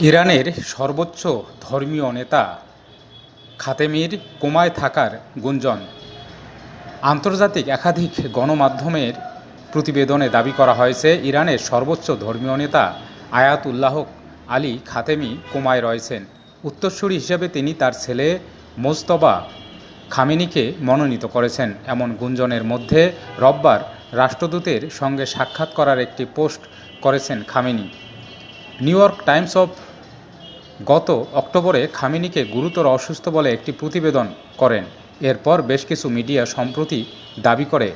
ইরানের সর্বোচ্চ ধর্মীয় নেতা খাতেমির কোমায় থাকার গুঞ্জন। আন্তর্জাতিক একাধিক গণমাধ্যমের প্রতিবেদনে দাবি করা হয়েছে, ইরানের সর্বোচ্চ ধর্মীয় নেতা আয়াতুল্লাহ আলী খাতেমি কোমায় রয়েছেন। উত্তরসূরি হিসেবে তিনি তার ছেলে মোস্তবা খামেনিকে মনোনীত করেছেন। এমন গুঞ্জনের মধ্যে রববার রাষ্ট্রদূতের সঙ্গে সাক্ষাৎ করার একটি পোস্ট করেছেন Khamenei. New York Times of গত অক্টোবরে খামেনিকে গুরুতর অসুস্থ বলে একটি প্রতিবেদন করেন। এরপর বেশ কিছু মিডিয়া সম্প্রতি দাবি করে,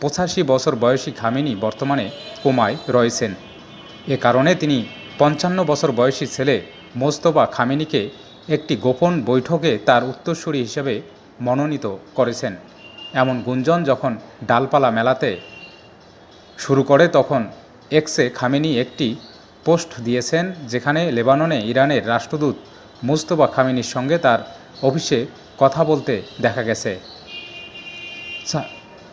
পঁচাশি বছর বয়সী খামেনি বর্তমানে কোমায় রয়েছেন। এ কারণে তিনি পঞ্চান্ন বছর বয়সী ছেলে মোস্তফা খামেনিকে একটি গোপন বৈঠকে তার উত্তরসূরি হিসেবে মনোনীত করেছেন। এমন গুঞ্জন যখন ডালপালা মেলাতে শুরু করে, তখন এক্সে খামেনি একটি পোস্ট দিয়েছেন, যেখানে লেবাননে ইরানের রাষ্ট্রদূত মুস্তফা খামেনির সঙ্গে তার অফিসে কথা বলতে দেখা গেছে।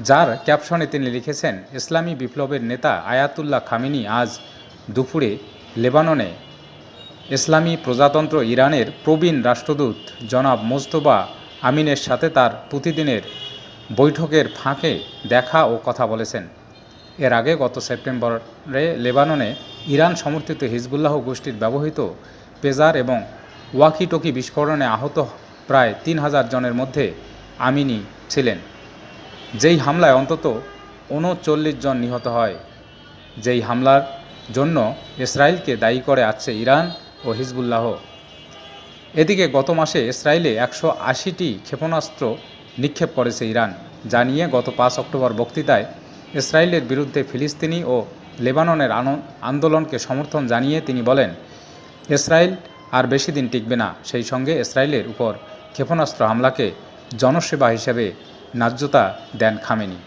যার ক্যাপশনে তিনি লিখেছেন, ইসলামী বিপ্লবের নেতা আয়াতুল্লাহ খামিনি আজ দুপুরে লেবাননে ইসলামী প্রজাতন্ত্র ইরানের প্রবীণ রাষ্ট্রদূত জনাব মোস্তফা আমিনের সাথে তার প্রতিদিনের বৈঠকের ফাঁকে দেখা ও কথা বলেছেন। এর আগে গত সেপ্টেম্বরে লেবাননে ইরান সমর্থিত হিজবুল্লাহ গোষ্ঠীর ব্যবহৃত পেজার এবং ওয়াকিটকি বিস্ফোরণে আহত প্রায় তিন হাজার জনের মধ্যে আমিনি ছিলেন। যেই হামলায় অন্তত উনচল্লিশ জন নিহত হয়। যেই হামলার জন্য ইসরায়েলকে দায়ী করে আছে ইরান ও হিজবুল্লাহ। এদিকে গত মাসে ইসরায়েলে একশো আশিটি ক্ষেপণাস্ত্র নিক্ষেপ করেছে ইরান, যা নিয়ে গত পাঁচ অক্টোবর বক্তৃতায় ইসরায়েলের বিরুদ্ধে ফিলিস্তিনি ও লেবাননের আন্দোলনকে সমর্থন জানিয়ে তিনি বলেন, ইসরায়েল আর বেশি দিন টিকবে না। সেই সঙ্গে ইসরায়েলের উপর ক্ষেপণাস্ত্র হামলাকে জনসেবা হিসেবে ন্যায্যতা দেন খামেনি।